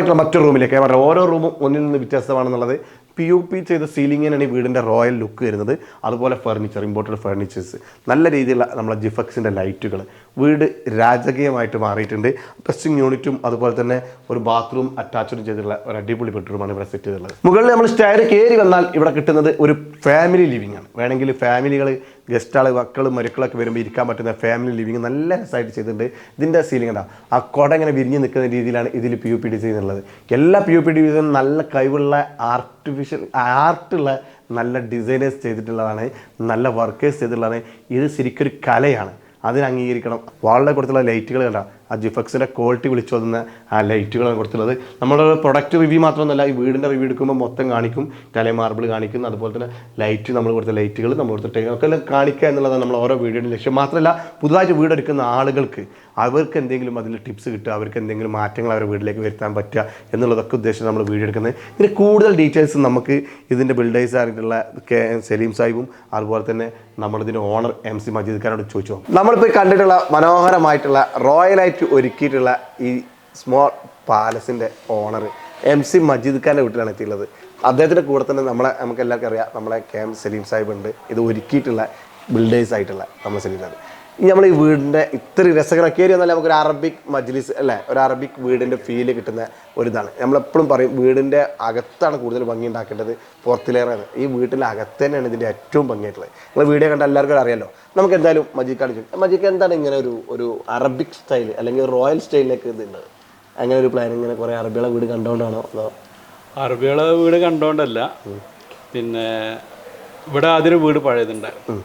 മനോഹരമായിട്ടുള്ള മറ്റൊരു റൂമിലേക്ക് ഞാൻ ഓരോ റൂമും ഒന്നിൽ നിന്ന് വ്യത്യസ്തമാണെന്നുള്ളത് പി യു പി ചെയ്ത സീലിങ്ങിനാണ് ഈ വീടിന്റെ റോയൽ ലുക്ക് വരുന്നത്. അതുപോലെ ഫർണിച്ചർ ഇമ്പോർട്ടഡ് ഫർണിച്ചേഴ്സ് നല്ല രീതിയിലുള്ള നമ്മളെ ജിഫക്സിന്റെ ലൈറ്റുകൾ. വീട് രാജകീയമായിട്ട് മാറിയിട്ടുണ്ട്. ഡ്രസ്സിങ് യൂണിറ്റും അതുപോലെ തന്നെ ഒരു ബാത്റൂം അറ്റാച്ച്ഡ് ചെയ്തിട്ടുള്ള ഒരു അടിപൊളി ബെഡ്റൂമാണ് ഇവിടെ സെറ്റ് ചെയ്തിട്ടുള്ളത്. മുകളിൽ നമ്മൾ സ്റ്റയർ കയറി വന്നാൽ ഇവിടെ കിട്ടുന്നത് ഒരു ഫാമിലി ലിവിംഗ് ആണ്. വേണമെങ്കിൽ ഫാമിലികൾ ഗസ്റ്റാൾ മക്കളും മരുക്കളൊക്കെ വരുമ്പോൾ ഇരിക്കാൻ പറ്റുന്ന ഫാമിലി ലിവിങ് നല്ല രസമായിട്ട് ചെയ്തിട്ടുണ്ട്. ഇതിന്റെ സീലിംഗ് ഉണ്ടാവും ആ കുട ഇങ്ങനെ വിരിഞ്ഞ് നിൽക്കുന്ന രീതിയിലാണ് ഇതിൽ പി യു പി ഡിസൈൻ ഉള്ളത്. എല്ലാ പി യു പി ഡിസൈനും നല്ല കഴിവുള്ള ആർട്ടിഫിഷ്യൽ ആർട്ടുള്ള നല്ല ഡിസൈനേഴ്സ് ചെയ്തിട്ടുള്ളതാണ് നല്ല വർക്കേഴ്സ് ചെയ്തിട്ടുള്ളതാണ്. ഇത് ശരിക്കൊരു കലയാണ്. അതിന് അംഗീകരിക്കണം. വാളിലെ കൊടുത്തുള്ള ലൈറ്റുകൾ കണ്ട ആ ജിഫക്സിന്റെ ക്വാളിറ്റി വിളിച്ചു വന്ന ആ ലൈറ്റുകളാണ് കൊടുത്തുള്ളത് നമ്മുടെ പ്രൊഡക്റ്റ് റിവ്യൂ മാത്രമൊന്നുമല്ല ഈ വീടിന്റെ റിവ്യൂ എടുക്കുമ്പോൾ മൊത്തം കാണിക്കും. കലേ മാർബിൾ കാണിക്കും. അതുപോലെ തന്നെ ലൈറ്റ് നമ്മൾ കൊടുത്ത ലൈറ്റുകൾ നമ്മൾ കൊടുത്ത ഒക്കെ കാണിക്കുക എന്നുള്ളതാണ് നമ്മൾ ഓരോ വീഡിയോയുടെ ലക്ഷ്യം. മാത്രമല്ല പുതുതായിട്ട് വീടെടുക്കുന്ന ആളുകൾക്ക് അവർക്ക് എന്തെങ്കിലും അതിൽ ടിപ്സ് കിട്ടുക അവർക്ക് എന്തെങ്കിലും മാറ്റങ്ങൾ അവരുടെ വീട്ടിലേക്ക് വരുത്താൻ പറ്റുക എന്നുള്ളതൊക്കെ ഉദ്ദേശിച്ച് നമ്മൾ വീഡിയോ എടുക്കുന്നത്. ഇതിന് കൂടുതൽ ഡീറ്റെയിൽസ് നമുക്ക് ഇതിന്റെ ബിൽഡേഴ്സ് ആയിട്ടുള്ള കെ സലീം സാഹിബും അതുപോലെ തന്നെ നമ്മളിതിന്റെ ഓണർ എം സി മജീദ് ഖാനോട് ചോദിച്ചു. നമ്മളിപ്പോൾ കണ്ടിട്ടുള്ള മനോഹരമായിട്ടുള്ള റോയലായിട്ട് ഒരുക്കിയിട്ടുള്ള ഈ സ്മോൾ പാലസിന്റെ ഓണർ എം സി മജീദ് ഖാന്റെ വീട്ടിലാണ് എത്തിയുള്ളത് അദ്ദേഹത്തിന്റെ കൂടെ തന്നെ നമ്മളെ നമുക്ക് എല്ലാവർക്കും അറിയാം നമ്മളെ കെ എം സലീം സാഹിബ് ഉണ്ട്. ഇത് ഒരുക്കിയിട്ടുള്ള ബിൽഡേഴ്സ് ആയിട്ടുള്ള നമ്മൾ സലീം സാഹിബ്. നമ്മൾ ഈ വീടിന്റെ ഇത്ര രസകരം കയറി വന്നാൽ നമുക്കൊരു അറബിക് മജ്ലിസ് അല്ലേ? ഒരു അറബിക് വീടിന്റെ ഫീൽ കിട്ടുന്ന ഒരു ഇതാണ് നമ്മളെപ്പോഴും പറയും വീടിന്റെ അകത്താണ് കൂടുതൽ ഭംഗി ഉണ്ടാക്കേണ്ടത് പുറത്തിലേറെയാണ് ഈ വീട്ടിലെ അകത്ത് തന്നെയാണ് ഇതിന്റെ ഏറ്റവും ഭംഗിയായിട്ടുള്ളത്. നിങ്ങൾ വീഡിയോ കണ്ട എല്ലാവർക്കും അറിയാലോ. നമുക്ക് എന്തായാലും മജിക് കാണിച്ചു മജീക്ക് എന്താണ് ഇങ്ങനെ ഒരു ഒരു അറബിക് സ്റ്റൈൽ അല്ലെങ്കിൽ റോയൽ സ്റ്റൈലിലേക്ക് ഇതുണ്ട് അങ്ങനെ ഒരു പ്ലാൻ ഇങ്ങനെ കുറേ അറബികളെ വീട് കണ്ടുകൊണ്ടാണോ അതോ? അറബികളെ വീട് കണ്ടുകൊണ്ടല്ല പിന്നെ ഇവിടെ ആദ്യം വീട് പഴയതുണ്ടായിരുന്നു.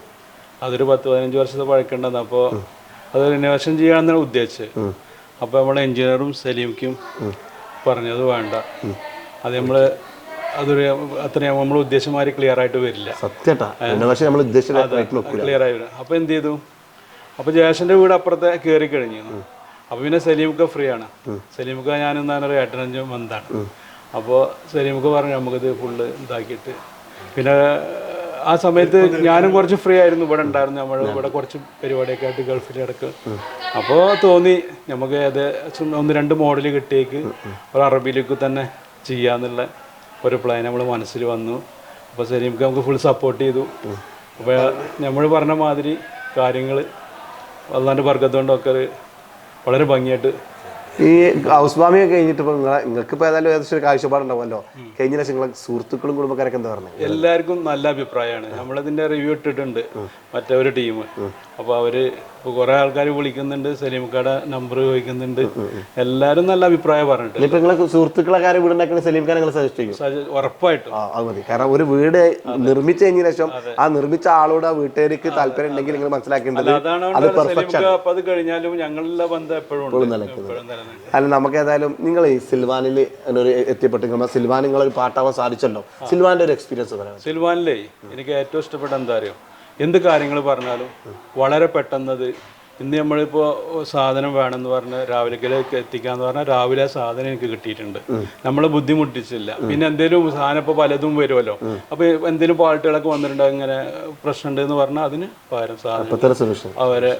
അതൊരു പത്ത് പതിനഞ്ച് വർഷത്തെ പഴക്കണ്ടെന്ന് അപ്പോൾ അതൊരു റിനോവേഷൻ ചെയ്യാമെന്നാണ് ഉദ്ദേശിച്ചത്. അപ്പോൾ നമ്മളെ എഞ്ചിനീയറും സലീമിക്കും പറഞ്ഞത് വേണ്ട. അത് നമ്മൾ അതൊരു അത്രയും നമ്മൾ മാറി ക്ലിയർ ആയിട്ട് വരില്ല. ക്ലിയർ ആയി വരും. അപ്പോൾ എന്ത് ചെയ്തു? അപ്പോൾ ജയേഷന്റെ വീട് അപ്പുറത്തെ കയറി കഴിഞ്ഞു. അപ്പോൾ പിന്നെ സലീമുക്ക ഫ്രീ ആണ്. സലീമുക്ക ഞാൻ എന്താണ് ഒരു മന്താണ് അപ്പോ അപ്പോൾ സലീമുക്ക പറഞ്ഞു നമുക്കിത് ഫുള്ള് ഇതാക്കിയിട്ട്. പിന്നെ ആ സമയത്ത് ഞാനും കുറച്ച് ഫ്രീ ആയിരുന്നു. ഇവിടെ ഉണ്ടായിരുന്നു നമ്മൾ. ഇവിടെ കുറച്ച് പരിപാടിയൊക്കെ ആയിട്ട് ഗൾഫിൽ ഇടയ്ക്ക്. അപ്പോൾ തോന്നി നമുക്ക് ഏകദേശം ഒന്ന് രണ്ട് മോഡൽ കിട്ടിയേക്ക്. ഒരു അറബിയിലേക്ക് തന്നെ ചെയ്യാന്നുള്ള ഒരു പ്ലാൻ നമ്മൾ മനസ്സിൽ വന്നു. അപ്പോൾ സലീംക്ക് നമുക്ക് ഫുൾ സപ്പോർട്ട് ചെയ്തു. അപ്പോൾ നമ്മൾ പറഞ്ഞ മാതിരി കാര്യങ്ങൾ അള്ളാന്റെ വർഗത്തുകൊണ്ടൊക്കെ വളരെ ഭംഗിയായിട്ട് ഈ ഹൗസ് വാമിങ് കഴിഞ്ഞിട്ട് ഇപ്പൊ നിങ്ങളെ നിങ്ങൾക്ക് ഇപ്പൊ ഏതായാലും ഏകദേശം ഒരു കാഴ്ചപ്പാടുണ്ടാവുമല്ലോ. കഴിഞ്ഞ ലക്ഷം നിങ്ങളെ സുഹൃത്തുക്കളും കുടുംബക്കാരൊക്കെ എന്താ പറഞ്ഞത്? എല്ലാവർക്കും നല്ല അഭിപ്രായമാണ്. നമ്മളിതിന്റെ റിവ്യൂ ഇട്ടിട്ടുണ്ട്. മറ്റേ ഒരു ടീം അപ്പൊ അവർ ഇപ്പോൾ കുറേ ആൾക്കാർ വിളിക്കുന്നുണ്ട് സലീംക്കട നമ്പർ ചോദിക്കുന്നുണ്ട്. എല്ലാവരും നല്ല അഭിപ്രായം പറഞ്ഞിട്ടുണ്ട്. നിങ്ങളെ സുഹൃത്തുക്കളെ കാര്യം വീടുണ്ടാക്കുന്ന സലീം ഖാൻ നിങ്ങൾ സജസ്റ്റ് ചെയ്യും? ഉറപ്പായിട്ടും. ആ അത് മതി. കാരണം ഒരു വീട് നിർമ്മിച്ചു കഴിഞ്ഞ ശേഷം ആ നിർമ്മിച്ച ആളോട് ആ വീട്ടുകാർക്ക് താല്പര്യം ഉണ്ടെങ്കിൽ നിങ്ങൾ മനസ്സിലാക്കേണ്ടത് അത് പെർഫെക്റ്റ് അത് കഴിഞ്ഞാലും ഞങ്ങളുടെ ബന്ധം എപ്പോഴും ഉണ്ട്. അല്ല നമുക്ക് ഏതായാലും നിങ്ങൾ ഈ സിൽവാനിൽ ഒരു എത്തിപ്പെട്ട് സിൽവാൻ നിങ്ങളൊരു പാട്ടാവാൻ സാധിച്ചല്ലോ. സിൽവാന്റെ ഒരു എക്സ്പീരിയൻസ് പറയാം സിൽവാനിലേ എനിക്ക് ഏറ്റവും ഇഷ്ടപ്പെട്ട എന്താ അറിയോ? എന്ത് കാര്യങ്ങൾ പറഞ്ഞാലും വളരെ പെട്ടെന്നത് ഇന്ന് നമ്മളിപ്പോൾ സാധനം വേണമെന്ന് പറഞ്ഞ് രാവിലേക്കിലേക്ക് എത്തിക്കാന്ന് പറഞ്ഞാൽ രാവിലെ സാധനം എനിക്ക് കിട്ടിയിട്ടുണ്ട്. നമ്മൾ ബുദ്ധിമുട്ടിച്ചില്ല. പിന്നെ എന്തെങ്കിലും സാധനം ഇപ്പോൾ പലതും വരുമല്ലോ. അപ്പോൾ എന്തെങ്കിലും പാർട്ടികളൊക്കെ വന്നിട്ടുണ്ട് ഇങ്ങനെ പ്രശ്നമുണ്ട് എന്ന് പറഞ്ഞാൽ അതിന് പകരം സാധനം അവരെ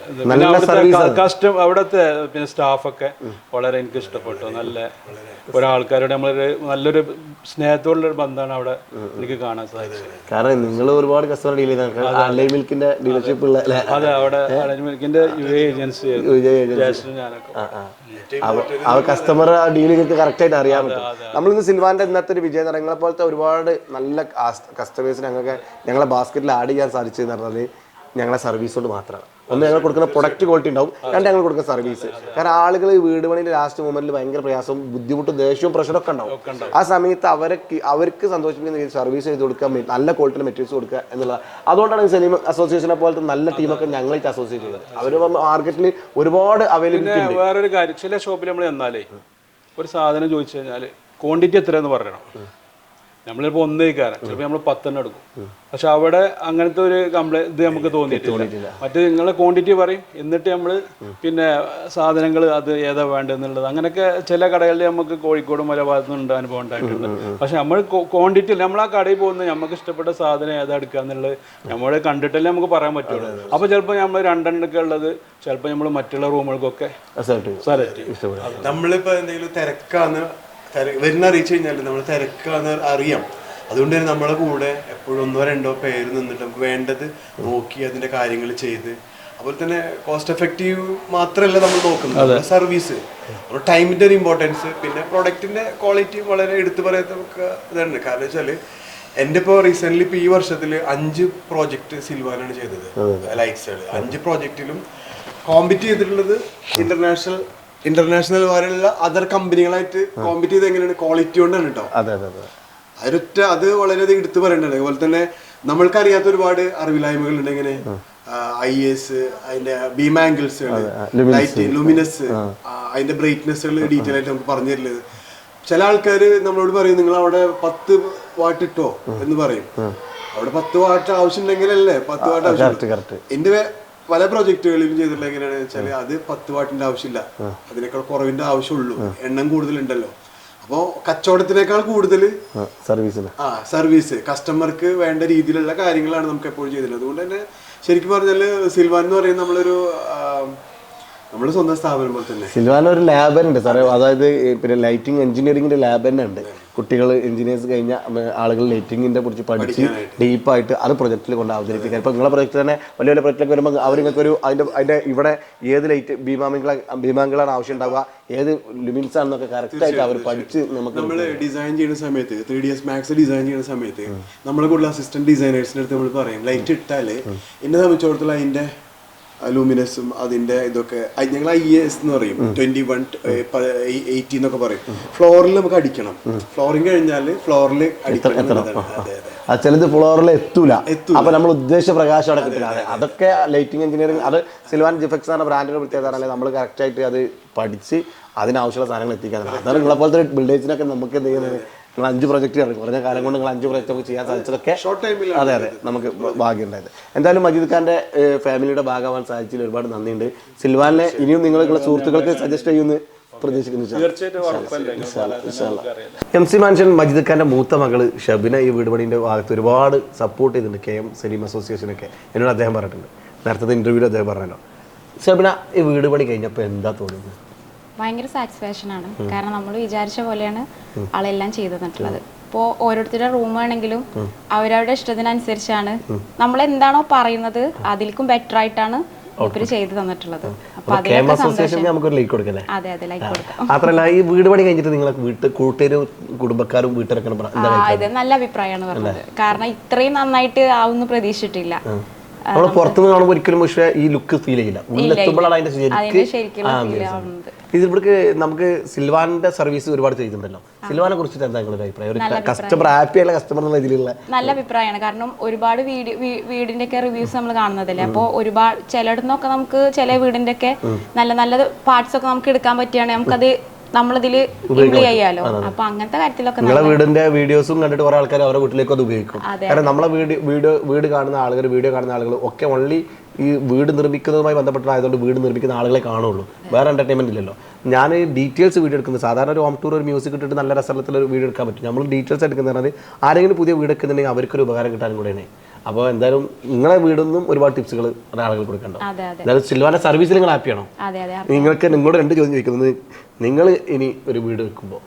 അവിടുത്തെ കസ്റ്റം അവിടുത്തെ പിന്നെ സ്റ്റാഫൊക്കെ വളരെ എനിക്ക് ഇഷ്ടപ്പെട്ടു. നല്ല ഒരാൾക്കാരോട് നമ്മളൊരു നല്ലൊരു സ്നേഹത്തോടുള്ള ഒരു ബന്ധമാണ് അവിടെ എനിക്ക് കാണാൻ സാധിച്ചത്. കാരണം നിങ്ങൾ ഒരുപാട് കസ്റ്റമർ ഡീൽ ചെയ്താൽ മിൽക്കിന്റെ ഡീലർഷിപ്പ് ഉള്ള അതെ അവിടെ മിൽക്കിന്റെ ഏജൻസി ആ, കസ്റ്റമർ ആ ഡീൽ നിങ്ങൾക്ക് കറക്റ്റ് ആയിട്ട് അറിയാൻ പറ്റും. നമ്മളിന്ന് സിൽവാന്റെ ഇന്നത്തെ ഒരു വിജയം നിങ്ങളെ പോലത്തെ ഒരുപാട് നല്ല കസ്റ്റമേഴ്സ് ഞങ്ങൾക്ക് ഞങ്ങളെ ബാസ്ക്കറ്റിൽ ആഡ് ചെയ്യാൻ സാധിച്ചു എന്ന് പറഞ്ഞാൽ ഞങ്ങളെ സർവീസ് കൊണ്ട് മാത്രമാണ്. ഒന്ന് ഞങ്ങൾ കൊടുക്കുന്ന പ്രൊഡക്റ്റ് ക്വാളിറ്റി ഉണ്ടാവും രണ്ട് ഞങ്ങൾ കൊടുക്കുന്ന സർവീസ് കാരണം ആളുകൾ വീട് പണിയുടെ ലാസ്റ്റ് മൊമെന്റിൽ ഭയങ്കര പ്രയാസവും ബുദ്ധിമുട്ടും ദേഷ്യവും പ്രഷറൊക്കെ ഉണ്ടാവും. ആ സമയത്ത് അവർക്ക് അവർക്ക് സന്തോഷിപ്പിക്കുന്ന രീതിയിൽ സർവീസ് ചെയ്ത് കൊടുക്കാൻ നല്ല ക്വാളിറ്റിയിൽ മെറ്റീരിയൽസ് കൊടുക്കുക എന്നുള്ള അതുകൊണ്ടാണ് സലീം അസോസിയേഷനെ പോലത്തെ നല്ല ടീമൊക്കെ ഞങ്ങളായിട്ട് അസോസിയേറ്റ് ചെയ്തത് അവർ മാർക്കറ്റിൽ ഒരുപാട് അവൈലബിലിറ്റി വേറൊരു കാര്യം ചില ഷോപ്പിൽ നമ്മൾ എന്നാലേ ഒരു സാധനം ചോദിച്ചു കഴിഞ്ഞാൽ ക്വാണ്ടിറ്റി എത്രയെന്ന് പറയണം. നമ്മളിപ്പോൾ ഒന്നേ കയറാം ചിലപ്പോൾ നമ്മൾ പത്തെണ്ണം എടുക്കും. പക്ഷെ അവിടെ അങ്ങനത്തെ ഒരു കംപ്ലൈന്റ് ഇത് നമുക്ക് തോന്നിയിട്ടില്ല. മറ്റേ നിങ്ങളെ ക്വാണ്ടിറ്റി പറയും. എന്നിട്ട് നമ്മൾ പിന്നെ സാധനങ്ങൾ അത് ഏതാ വേണ്ടതെന്നുള്ളത് അങ്ങനെയൊക്കെ ചില കടകളിൽ നമുക്ക് കോഴിക്കോട് മല ഭാഗത്തു നിന്നുണ്ട് അനുഭവം ഉണ്ടായിട്ടുണ്ട്. പക്ഷെ നമ്മൾ ക്വാണ്ടിറ്റി നമ്മൾ ആ കടയിൽ പോകുന്ന നമുക്ക് ഇഷ്ടപ്പെട്ട സാധനം ഏതാ എടുക്കുക എന്നുള്ളത് നമ്മൾ കണ്ടിട്ടല്ലേ നമുക്ക് പറയാൻ പറ്റുള്ളൂ. അപ്പോൾ ചിലപ്പോൾ നമ്മൾ രണ്ടെണ്ണൊക്കെ ഉള്ളത് ചിലപ്പോൾ നമ്മൾ മറ്റുള്ള റൂമുകൾക്കൊക്കെ സെലക്ട് ചെയ്യും. നമ്മളിപ്പോ എന്തെങ്കിലും തിരക്കാന്ന് തിര- വരുന്ന അറിയിച്ചു കഴിഞ്ഞാൽ നമ്മൾ തിരക്കാന്ന് അറിയാം. അതുകൊണ്ട് തന്നെ നമ്മളെ കൂടെ എപ്പോഴും ഒന്നോ രണ്ടോ പേര് നിന്നിട്ട് നമുക്ക് വേണ്ടത് നോക്കി അതിന്റെ കാര്യങ്ങൾ ചെയ്ത്. അതുപോലെ തന്നെ കോസ്റ്റ് എഫക്റ്റീവ് മാത്രമല്ല നമ്മൾ നോക്കുന്നത്. സർവീസ് ടൈമിന്റെ ഒരു ഇമ്പോർട്ടൻസ് പിന്നെ പ്രൊഡക്റ്റിന്റെ ക്വാളിറ്റി വളരെ എടുത്തു പറയത്തൊക്കെ ഇതാണ്. കാരണം വെച്ചാൽ എന്റെ ഇപ്പോൾ റീസെന്റ് ഇപ്പൊ ഈ വർഷത്തിൽ അഞ്ച് പ്രോജക്റ്റ് സിൽവാനാണ് ചെയ്തത്. ലൈറ്റ്സുകൾ അഞ്ച് പ്രോജക്റ്റിലും കോമ്പറ്റ് ചെയ്തിട്ടുള്ളത് ഇന്റർനാഷണൽ ഇന്റർനാഷണൽ പോലെയുള്ള അതർ കമ്പനികളായിട്ട് കോമ്പറ്റ് ചെയ്ത് എങ്ങനെയാണ് ക്വാളിറ്റി കൊണ്ടാണ് കേട്ടോ അതെ അതെ അതെ. അതൊറ്റ അത് വളരെയധികം എടുത്തു പറയേണ്ടത് അതുപോലെ തന്നെ നമ്മൾക്കറിയാത്ത ഒരുപാട് അറിവില്ലായ്മകൾ ഉണ്ട് എങ്ങനെ ഐ എസ് അതിന്റെ ബീം ആംഗിൾസ് ലൈറ്റ് ലുമിനസ് അതിന്റെ ബ്രൈറ്റ്നെസ്സുകൾ ഡീറ്റെയിൽ ആയിട്ട് നമുക്ക് പറഞ്ഞു തരുന്നത്. ചില ആൾക്കാർ നമ്മളോട് പറയും നിങ്ങൾ അവിടെ പത്ത് വാട്ട് ഇട്ടോ? എന്ന് പറയും. അവിടെ പത്ത് വാട്ട് ആവശ്യമുണ്ടെങ്കിലല്ലേ പത്ത് വാട്ട് ആവശ്യം എന്റെ പല പ്രോജക്റ്റുകളിലും ചെയ്തിട്ടുള്ള എങ്ങനെയാണ് വെച്ചാൽ അത് പത്ത് വാട്ടിന്റെ ആവശ്യമില്ല. അതിനേക്കാൾ കുറവിന്റെ ആവശ്യമുള്ളൂ. എണ്ണം കൂടുതലുണ്ടല്ലോ. അപ്പോ കച്ചവടത്തിനേക്കാൾ കൂടുതൽ സർവീസിന്. ആ സർവീസ്. കസ്റ്റമർക്ക് വേണ്ട രീതിയിലുള്ള കാര്യങ്ങളാണ് നമുക്ക് എപ്പോഴും ചെയ്തിട്ടുള്ളത്. അതുകൊണ്ട് തന്നെ ശരിക്കും പറഞ്ഞാൽ സിൽവാൻ എന്ന് പറയുന്ന നമ്മളൊരു നമ്മുടെ സ്വന്തം സ്ഥാപനം പോലെ തന്നെ. സിൽവാന ഒരു ലാബ് തന്നെ ഉണ്ട് സാറേ. അതായത് പിന്നെ ലൈറ്റിംഗ് എഞ്ചിനീയറിംഗിന്റെ ലാബ് തന്നെ ഉണ്ട്. കുട്ടികൾ എഞ്ചിനീയേഴ്സ് കഴിഞ്ഞ ആളുകൾ ലൈറ്റിംഗിന്റെ കുറിച്ച് പഠിച്ച് ഡീപ്പായിട്ട് അത് പ്രൊജക്റ്റിൽ കൊണ്ട് അവതരിപ്പിക്കാൻ. ഇപ്പൊ നിങ്ങളെ പ്രൊജക്ട് തന്നെ വലിയ വലിയ പ്രൊജക്റ്റിലൊക്കെ വരുമ്പോൾ അവർ നിങ്ങൾക്ക് ഒരു അതിന്റെ അതിന്റെ ഇവിടെ ഏത് ലൈറ്റ് ഭീമാമികള ഭീമാങ്കളാണ് ആവശ്യം ഉണ്ടാവുക. ഏത് ലിമിറ്റ്സ് ആണെന്നൊക്കെ കറക്റ്റ് ആയിട്ട് അവർ പഠിച്ച് നമുക്ക് നമ്മൾ ഡിസൈൻ ചെയ്യുന്ന സമയത്ത് three D S max design ചെയ്യുന്ന സമയത്ത് നമ്മളെ കൂടുതൽ അസിസ്റ്റന്റ് ഡിസൈനേഴ്സിന്റെ അടുത്ത് നമ്മൾ പറയും ലൈറ്റ് ഇട്ടാൽ എന്നെ സംബന്ധിച്ചിടത്തോളം അതിന്റെ ലൂമിനസും അതിന്റെ ഇതൊക്കെ ഞങ്ങൾ ഐ എസ് എന്ന് പറയും. ട്വന്റി വൺ എയ്റ്റി എന്നൊക്കെ പറയും. ഫ്ലോറിൽ നമുക്ക് അടിക്കണം. ഫ്ലോറിങ് കഴിഞ്ഞാൽ ഫ്ലോറിൽ അടിക്കണം ചിലത് ഫ്ലോറിൽ എത്തൂല. അപ്പൊ നമ്മൾ ഉദ്ദേശിച്ച പ്രകാശം അടക്കത്തില്ല അതൊക്കെ ലൈറ്റിംഗ് എഞ്ചിനീയറിംഗ് അത് സിൽവാൻ ജിഫെക്സ് എന്ന ബ്രാൻഡിന്റെ പ്രത്യേകത നമ്മൾ കറക്റ്റ് ആയിട്ട് അത് പഠിച്ച് അതിനാവശ്യമുള്ള സാധനങ്ങൾ എത്തിക്കാൻ. അതാണ് നിങ്ങളെ പോലത്തെ ബിൽഡേഴ്സിനൊക്കെ നമുക്ക് എന്ത് ചെയ്യുന്നത്? നിങ്ങൾ അഞ്ച് പ്രൊജക്റ്റ് ഇറങ്ങി കുറഞ്ഞ കാലം കൊണ്ട് നിങ്ങൾ അഞ്ച് പ്രൊജക്റ്റ് ഒക്കെ ചെയ്യാൻ സാധിച്ചതൊക്കെ അതെ അതെ. നമുക്ക് ഭാഗ്യമുണ്ടായത് എന്തായാലും മജീദ് ഖാന്റെ ഫാമിലിയുടെ ഭാഗമാവാൻ സാധിച്ചതിൽ ഒരുപാട് നന്ദിയുണ്ട്. സിൽവാനെ ഇനിയും നിങ്ങളുടെ സുഹൃത്തുക്കൾക്ക് സജസ്റ്റ് ചെയ്യുന്നു പ്രതീക്ഷിക്കുന്നു നിങ്ങൾ എം സി മാൻഷൻ മജിദ് ഖാന്റെ മൂത്ത മകൾ ഷബിന ഈ വീടുപണിന്റെ ഭാഗത്ത് ഒരുപാട് സപ്പോർട്ട് ചെയ്തിട്ടുണ്ട്. കെ എം സലീം അസോസിയേഷനൊക്കെ എന്നോട് അദ്ദേഹം പറഞ്ഞിട്ടുണ്ട്. നേരത്തെ ഇന്റർവ്യൂവിൽ അദ്ദേഹം പറഞ്ഞല്ലോ ഷബിന ഈ വീടുപണി കഴിഞ്ഞപ്പോൾ എന്താ തോന്നുന്നത് ഭയങ്കര സാറ്റിസ്ഫാക്ഷൻ ആണ്. കാരണം നമ്മൾ വിചാരിച്ച പോലെയാണ് ആളെല്ലാം ചെയ്തു തന്നിട്ടുള്ളത് ഇപ്പോൾ ഓരോരുത്തരുടെ റൂം ആണെങ്കിലും അവരവരുടെ ഇഷ്ടത്തിനനുസരിച്ചാണ് നമ്മൾ എന്താണോ പറയുന്നത് അതിലേക്കും ബെറ്റർ ആയിട്ടാണ് ഇവർ ചെയ്തു തന്നിട്ടുള്ളത്. അതെ അതെ ലൈക്ക് കൊടുക്കാം. മാത്രല്ല ഈ വീട് പണി കഴിഞ്ഞിട്ട് നിങ്ങളെ വീട്ട് കൂട്ടുകാരും കുടുംബക്കാരും ഇത് നല്ല അഭിപ്രായമാണ് പറഞ്ഞത്. കാരണം ഇത്രയും നന്നായിട്ട് ആവുമെന്ന് പ്രതീക്ഷിച്ചിട്ടില്ല. നമ്മൾ പുറത്തുനിന്ന് കാണുമ്പോൾ ഒരിക്കലും പക്ഷേ ഈ ലുക്ക് ഫീൽ ചെയ്യില്ല. ഉള്ളിലെത്തുമ്പോഴാണ് അതിന്റെ അതിന്റെ ശരിക്ക് ഇത് ഇവിടേക്ക് നമുക്ക് സിൽവാന്റെ സർവീസ് ഒരുപാട് ചെയ്തിട്ടുണ്ടല്ലോ. സിൽവാനെ കുറിച്ചിട്ട് എന്താ നിങ്ങളുടെ അഭിപ്രായം? ഒരു കസ്റ്റമർ ഹാപ്പി ആയ കസ്റ്റമർ എന്നുള്ള ഇതിലുള്ള നല്ല അഭിപ്രായമാണ്. കാരണം ഒരുപാട് വീട് വീടിന്റെ ഒക്കെ റിവ്യൂസ് നമ്മൾ കാണുന്നതല്ലേ? അപ്പോൾ ഒരുപാട് ചിലയിടത്തുനിന്നൊക്കെ നമുക്ക് ചില വീടിന്റെ ഒക്കെ നല്ല നല്ല പാർട്സ് ഒക്കെ നമുക്ക് എടുക്കാൻ പറ്റുകയാണെങ്കിൽ നമുക്കത് നമ്മളിതിൽ ഇംപ്ലി ചെയ്യാലോ? അപ്പൊ അങ്ങനത്തെ കാര്യത്തിലൊക്കെ നിങ്ങളെ വീടിന്റെ വീഡിയോസും കണ്ടിട്ട് കുറെ ആൾക്കാർ അവരുടെ വീട്ടിലേക്ക് അത് ഉപയോഗിക്കും. കാരണം നമ്മളെ വീട് വീട് കാണുന്ന ആളുകൾ വീഡിയോ കാണുന്ന ആളുകൾ ഒക്കെ ഓൺലി ഈ വീട് നിർമ്മിക്കുന്നതുമായി ബന്ധപ്പെട്ടായതുകൊണ്ട് വീട് നിർമ്മിക്കുന്ന ആളുകളെ കാണുള്ളൂ. വേറെ എന്റർടൈൻമെന്റ് ഇല്ലല്ലോ. ഞാൻ ഡീറ്റെയിൽസ് വീഡിയോ എടുക്കുന്നത് സാധാരണ ഒരു ഹോം ടൂർ ഒരു മ്യൂസിക് ഇട്ടിട്ട് നല്ല രസത്തിൽ ഒരു വീഡിയോ എടുക്കാൻ പറ്റും. നമ്മൾ ഡീറ്റെയിൽസ് എടുക്കുന്നത് പറഞ്ഞാൽ ആരെങ്കിലും പുതിയ വീട് എടുക്കുന്നുണ്ടെങ്കിൽ അവർക്കൊരു ഉപകാരം കിട്ടാനും കൂടെയാണ്. അപ്പോൾ എന്തായാലും നിങ്ങളെ വീടൊന്നും ഒരുപാട് ടിപ്സുകൾ ആളുകൾ കൊടുക്കണ്ടോ? അതെ അതെ. എന്തായാലും സിൽവാന സർവീസിൽ നിങ്ങൾ ഹാപ്പിയാണോ നിങ്ങൾക്ക് നിങ്ങളോട് രണ്ട് ചോദ്യം ചോദിക്കുന്നത്. നിങ്ങൾ ഇനി ഒരു വീട് വെക്കുമ്പോൾ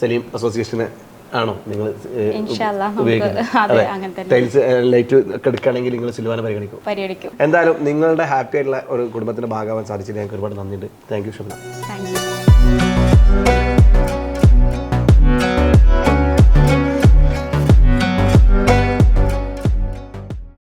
സലീം അസോസിയേഷന് ആണോ? നിങ്ങൾ ടൈൽസ് ലൈറ്റ് ഒക്കെ എടുക്കുകയാണെങ്കിൽ നിങ്ങൾ സിൽവാനെ പരിഗണിക്കും. പരിഗണിക്കും. എന്തായാലും നിങ്ങളുടെ ഹാപ്പി ആയിട്ടുള്ള ഒരു കുടുംബത്തിന്റെ ഭാഗമാവാൻ സാധിച്ചതിൽ ഞങ്ങൾക്ക് ഒരുപാട് നന്ദിയുണ്ട്. Thank you U